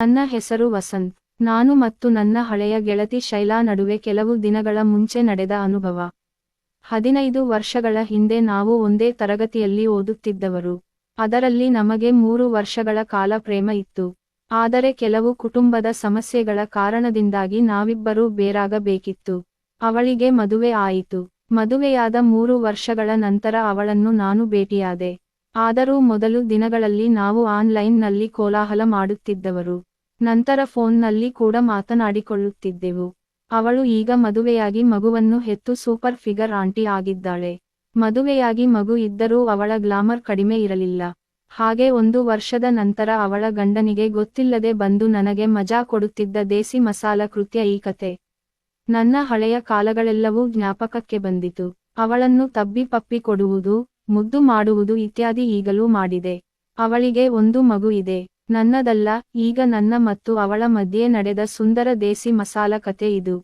ನನ್ನ ಹೆಸರು ವಸಂತ್. ನಾನು ಮತ್ತು ನನ್ನ ಹಳೆಯ ಗೆಳತಿ ಶೈಲಾ ನಡುವೆ ಕೆಲವು ದಿನಗಳ ಮುಂಚೆ ನಡೆದ ಅನುಭವ. ಹದಿನೈದು ವರ್ಷಗಳ ಹಿಂದೆ ನಾವು ಒಂದೇ ತರಗತಿಯಲ್ಲಿ ಓದುತ್ತಿದ್ದವರು. ಅದರಲ್ಲಿ ನಮಗೆ ಮೂರು ವರ್ಷಗಳ ಕಾಲ ಪ್ರೇಮ ಇತ್ತು. ಆದರೆ ಕೆಲವು ಕುಟುಂಬದ ಸಮಸ್ಯೆಗಳ ಕಾರಣದಿಂದಾಗಿ ನಾವಿಬ್ಬರೂ ಬೇರಾಗಬೇಕಿತ್ತು. ಅವಳಿಗೆ ಮದುವೆ ಆಯಿತು. ಮದುವೆಯಾದ ಮೂರು ವರ್ಷಗಳ ನಂತರ ಅವಳನ್ನು ನಾನು ಭೇಟಿಯಾದೆ. ಆದರೂ ಮೊದಲು ದಿನಗಳಲ್ಲಿ ನಾವು ಆನ್ಲೈನ್ನಲ್ಲಿ ಕೋಲಾಹಲ ಮಾಡುತ್ತಿದ್ದವರು. ನಂತರ ಫೋನ್ನಲ್ಲಿ ಕೂಡ ಮಾತನಾಡಿಕೊಳ್ಳುತ್ತಿದ್ದೆವು. ಅವಳು ಈಗ ಮದುವೆಯಾಗಿ ಮಗುವನ್ನು ಹೆತ್ತು ಸೂಪರ್ ಫಿಗರ್ ಆಂಟಿ ಆಗಿದ್ದಾಳೆ. ಮದುವೆಯಾಗಿ ಮಗು ಇದ್ದರೂ ಅವಳ ಗ್ಲಾಮರ್ ಕಡಿಮೆ ಇರಲಿಲ್ಲ. ಹಾಗೆ ಒಂದು ವರ್ಷದ ನಂತರ ಅವಳ ಗಂಡನಿಗೆ ಗೊತ್ತಿಲ್ಲದೆ ಬಂದು ನನಗೆ ಮಜಾ ಕೊಡುತ್ತಿದ್ದ ದೇಸಿ ಮಸಾಲ ಕೃತ್ಯ ಈ ಕತೆ. ನನ್ನ ಹಳೆಯ ಕಾಲಗಳೆಲ್ಲವೂ ಜ್ಞಾಪಕಕ್ಕೆ ಬಂದಿತು. ಅವಳನ್ನು ತಬ್ಬಿ ಪಪ್ಪಿ ಕೊಡುವುದು, ಮುದ್ದು ಮಾಡುವುದು ಇತ್ಯಾದಿ ಈಗಲೂ ಮಾಡಿದೆ. ಅವಳಿಗೆ ಒಂದು ಮಗು ಇದೆ. ನನ್ನದಲ್ಲ, ಈಗ ನನ್ನ ಮತ್ತು ಅವಳ ಮಧ್ಯೆ ನಡೆದ ಸುಂದರ ದೇಸಿ ಮಸಾಲ ಕತೆ ಇದು.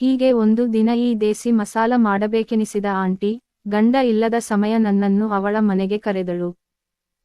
ಹೀಗೆ ಒಂದು ದಿನ ಈ ದೇಸಿ ಮಸಾಲ ಮಾಡಬೇಕೆನಿಸಿದ ಆಂಟಿ, ಗಂಡ ಇಲ್ಲದ ಸಮಯ ನನ್ನನ್ನು ಅವಳ ಮನೆಗೆ ಕರೆದಳು.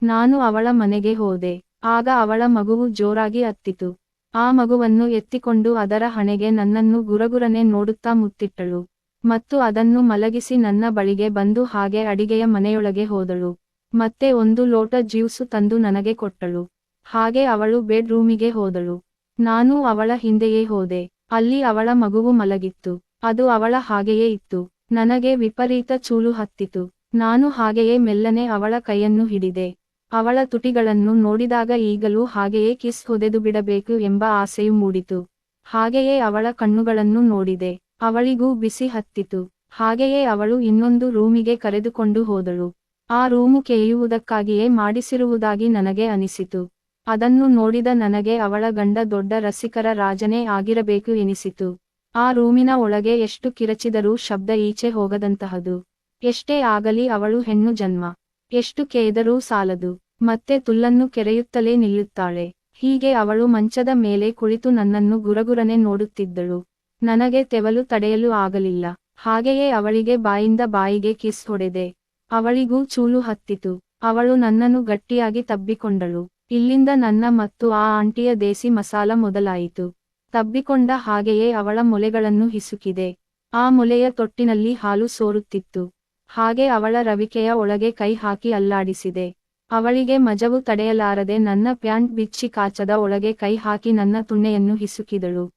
ನಾನು ಅವಳ ಮನೆಗೆ ಹೋದೆ, ಆಗ ಅವಳ ಮಗುವು ಜೋರಾಗಿ ಅತ್ತಿತು. ಆ ಮಗುವನ್ನು ಎತ್ತಿಕೊಂಡು ಅದರ ಹಣೆಗೆ ನನ್ನನ್ನು ಗುರಗುರನೆ ನೋಡುತ್ತಾ ಮುತ್ತಿಟ್ಟಳು, ಮತ್ತು ಅದನ್ನು ಮಲಗಿಸಿ ನನ್ನ ಬಳಿಗೆ ಬಂದು ಹಾಗೆ ಅಡಿಗೆಯ ಮನೆಯೊಳಗೆ ಹೋದಳು. ಮತ್ತೆ ಒಂದು ಲೋಟ ಜ್ಯೂಸು ತಂದು ನನಗೆ ಕೊಟ್ಟಳು. ಹಾಗೆ ಅವಳು ಬೆಡ್ ರೂಮಿಗೆ ಹೋದಳು. ನಾನು ಅವಳ ಹಿಂದೆಯೇ ಹೋದೆ. ಅಲ್ಲಿ ಅವಳ ಮಗುವು ಮಲಗಿತ್ತು. ಅದು ಅವಳ ಹಾಗೆಯೇ ಇತ್ತು. ನನಗೆ ವಿಪರೀತ ಚೂಲು ಹತ್ತಿತು. ನಾನು ಹಾಗೆಯೇ ಮೆಲ್ಲನೆ ಅವಳ ಕೈಯನ್ನು ಹಿಡಿದೆ. ಅವಳ ತುಟಿಗಳನ್ನು ನೋಡಿದಾಗ ಈಗಲೂ ಹಾಗೆಯೇ ಕಿಸ್ ಹೊದೆದು ಬಿಡಬೇಕು ಎಂಬ ಆಸೆಯು ಮೂಡಿತು. ಹಾಗೆಯೇ ಅವಳ ಕಣ್ಣುಗಳನ್ನು ನೋಡಿದೆ. ಅವಳಿಗೂ ಬಿಸಿ ಹತ್ತಿತು. ಹಾಗೆಯೇ ಅವಳು ಇನ್ನೊಂದು ರೂಮಿಗೆ ಕರೆದುಕೊಂಡು ಹೋದಳು. ಆ ರೂಮು ಕೇಯುವುದಕ್ಕಾಗಿಯೇ ಮಾಡಿಸಿರುವುದಾಗಿ ನನಗೆ ಅನಿಸಿತು. ಅದನ್ನು ನೋಡಿದ ನನಗೆ ಅವಳ ಗಂಡ ದೊಡ್ಡ ರಸಿಕರ ರಾಜನೇ ಆಗಿರಬೇಕು ಎನಿಸಿತು. ಆ ರೂಮಿನ ಒಳಗೆ ಎಷ್ಟು ಕಿರಚಿದರೂ ಶಬ್ದ ಈಚೆ ಹೋಗದಂತಹದು. ಎಷ್ಟೇ ಆಗಲಿ ಅವಳು ಹೆಣ್ಣು ಜನ್ಮ. ಎಷ್ಟು ಕೇದರೂ ಸಾಲದು. ಮತ್ತೆ ತುಲ್ಲನ್ನು ಕೆರೆಯುತ್ತಲೇ ನಿಲ್ಲುತ್ತಾಳೆ. ಹೀಗೆ ಅವಳು ಮಂಚದ ಮೇಲೆ ಕುಳಿತು ನನ್ನನ್ನು ಗುರಗುರನೆ ನೋಡುತ್ತಿದ್ದಳು. ನನಗೆ ತೆವಲು ತಡೆಯಲು ಆಗಲಿಲ್ಲ. ಹಾಗೆಯೇ ಅವಳಿಗೆ ಬಾಯಿಂದ ಬಾಯಿಗೆ ಕಿಸ್ ಹೊಡೆದೆ. ಅವಳಿಗೂ ಚೂಲು ಹತ್ತಿತು. ಅವಳು ನನ್ನನ್ನು ಗಟ್ಟಿಯಾಗಿ ತಬ್ಬಿಕೊಂಡಳು. ಇಲ್ಲಿಂದ ನನ್ನ ಮತ್ತು ಆ ಆಂಟಿಯ ದೇಸಿ ಮಸಾಲ ಮೊದಲಾಯಿತು. ತಬ್ಬಿಕೊಂಡ ಹಾಗೆಯೇ ಅವಳ ಮೊಲೆಗಳನ್ನು ಹಿಸುಕಿದೆ. ಆ ಮೊಲೆಯ ತೊಟ್ಟಿನಲ್ಲಿ ಹಾಲು ಸೋರುತ್ತಿತ್ತು. ಹಾಗೆ ಅವಳ ರವಿಕೆಯ ಒಳಗೆ ಕೈ ಹಾಕಿ ಅಲ್ಲಾಡಿಸಿದೆ. ಅವಳಿಗೆ ಮಜವು ತಡೆಯಲಾರದೆ ನನ್ನ ಪ್ಯಾಂಟ್ ಬಿಚ್ಚಿ ಕಾಚದ ಒಳಗೆ ಕೈ ಹಾಕಿ ನನ್ನ ತುಣ್ಣೆಯನ್ನು ಹಿಸುಕಿದಳು.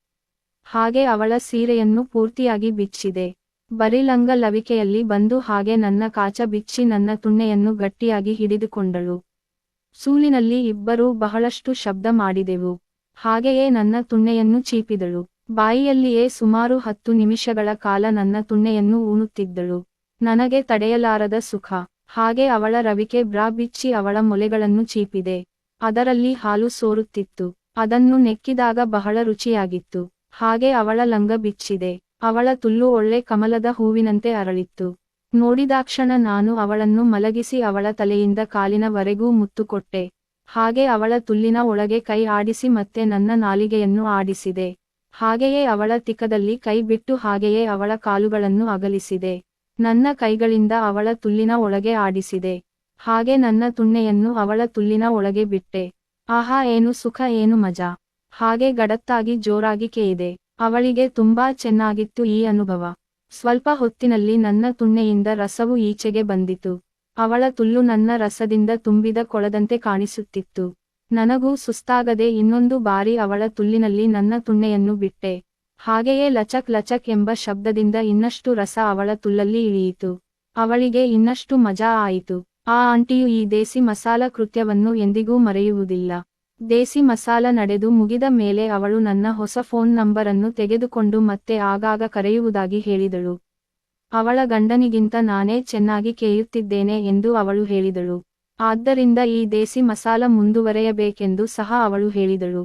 ಹಾಗೆ ಅವಳ ಸೀರೆಯನ್ನು ಪೂರ್ತಿಯಾಗಿ ಬಿಚ್ಚಿದೆ. ಬರಿಲಂಗ ಲವಿಕೆಯಲ್ಲಿ ಬಂದು ಹಾಗೆ ನನ್ನ ಕಾಚ ಬಿಚ್ಚಿ ನನ್ನ ತುಣ್ಣೆಯನ್ನು ಗಟ್ಟಿಯಾಗಿ ಹಿಡಿದುಕೊಂಡಳು. ಸೂಲಿನಲ್ಲಿ ಇಬ್ಬರೂ ಬಹಳಷ್ಟು ಶಬ್ದ ಮಾಡಿದೆವು. ಹಾಗೆಯೇ ನನ್ನ ತುಣ್ಣೆಯನ್ನು ಚೀಪಿದಳು. ಬಾಯಿಯಲ್ಲಿಯೇ ಸುಮಾರು ಹತ್ತು ನಿಮಿಷಗಳ ಕಾಲ ನನ್ನ ತುಣ್ಣೆಯನ್ನು ಊಣುತ್ತಿದ್ದಳು ನನಗೆ ತಡೆಯಲಾರದ ಸುಖ. ಹಾಗೆ ಅವಳ ರವಿಕೆ ಬ್ರಾ ಬಿಚ್ಚಿ ಅವಳ ಮೊಲೆಗಳನ್ನು ಚೀಪಿದೆ. ಅದರಲ್ಲಿ ಹಾಲು ಸೋರುತ್ತಿತ್ತು. ಅದನ್ನು ನೆಕ್ಕಿದಾಗ ಬಹಳ ರುಚಿಯಾಗಿತ್ತು. ಹಾಗೆ ಅವಳ ಲಂಗ ಬಿಚ್ಚಿದೆ. ಅವಳ ತುಲ್ಲು ಒಳ್ಳೆ ಕಮಲದ ಹೂವಿನಂತೆ ಅರಳಿತ್ತು. ನೋಡಿದಾಕ್ಷಣ ನಾನು ಅವಳನ್ನು ಮಲಗಿಸಿ ಅವಳ ತಲೆಯಿಂದ ಕಾಲಿನವರೆಗೂ ಮುತ್ತು ಕೊಟ್ಟೆ ಹಾಗೆ ಅವಳ ತುಲ್ಲಿನ ಒಳಗೆ ಕೈ ಆಡಿಸಿ ಮತ್ತೆ ನನ್ನ ನಾಲಿಗೆಯನ್ನು ಆಡಿಸಿದೆ. ಹಾಗೆಯೇ ಅವಳ ತಿಕ್ಕದಲ್ಲಿ ಕೈ ಬಿಟ್ಟು ಹಾಗೆಯೇ ಅವಳ ಕಾಲುಗಳನ್ನು ಅಗಲಿಸಿದೆ. ನನ್ನ ಕೈಗಳಿಂದ ಅವಳ ತುಲ್ಲಿನ ಒಳಗೆ ಆಡಿಸಿದೆ. ಹಾಗೆ ನನ್ನ ತುಣ್ಣೆಯನ್ನು ಅವಳ ತುಲ್ಲಿನ ಒಳಗೆ ಬಿಟ್ಟೆ. ಆಹಾ, ಏನು ಸುಖ, ಏನು ಮಜಾ. ಹಾಗೆ ಗಡತ್ತಾಗಿ ಜೋರಾಗಿ ಕೇಯಿದೆ ಅವಳಿಗೆ ತುಂಬಾ ಚೆನ್ನಾಗಿತ್ತು ಈ ಅನುಭವ. ಸ್ವಲ್ಪ ಹೊತ್ತಿನಲ್ಲಿ ನನ್ನ ತುಣ್ಣೆಯಿಂದ ರಸವು ಈಚೆಗೆ ಬಂದಿತು. ಅವಳ ತುಲ್ಲು ನನ್ನ ರಸದಿಂದ ತುಂಬಿದ ಕೊಳದಂತೆ ಕಾಣಿಸುತ್ತಿತ್ತು. ನನಗೂ ಸುಸ್ತಾಗದೆ ಇನ್ನೊಂದು ಬಾರಿ ಅವಳ ತುಲ್ಲಿನಲ್ಲಿ ನನ್ನ ತುಣ್ಣೆಯನ್ನು ಬಿಟ್ಟೆ. ಹಾಗೆಯೇ ಲಚಕ್ ಲಚಕ್ ಎಂಬ ಶಬ್ದದಿಂದ ಇನ್ನಷ್ಟು ರಸ ಅವಳ ತುಲ್ಲಲ್ಲಿ ಇಳಿಯಿತು. ಅವಳಿಗೆ ಇನ್ನಷ್ಟು ಮಜಾ ಆಯಿತು. ಆ ಆಂಟಿಯು ಈ ದೇಸಿ ಮಸಾಲ ಕೃತ್ಯವನ್ನು ಎಂದಿಗೂ ಮರೆಯುವುದಿಲ್ಲ. ದೇಸಿ ಮಸಾಲ ನಡೆದು ಮುಗಿದ ಮೇಲೆ ಅವಳು ನನ್ನ ಹೊಸ ಫೋನ್ ನಂಬರನ್ನು ತೆಗೆದುಕೊಂಡು ಮತ್ತೆ ಆಗಾಗ ಕರೆಯುವುದಾಗಿ ಹೇಳಿದಳು. ಅವಳ ಗಂಡನಿಗಿಂತ ನಾನೇ ಚೆನ್ನಾಗಿ ಕೇಯುತ್ತಿದ್ದೇನೆ ಎಂದು ಅವಳು ಹೇಳಿದಳು. ಆದ್ದರಿಂದ ಈ ದೇಸಿ ಮಸಾಲ ಮುಂದುವರೆಯಬೇಕೆಂದು ಸಹ ಅವಳು ಹೇಳಿದಳು.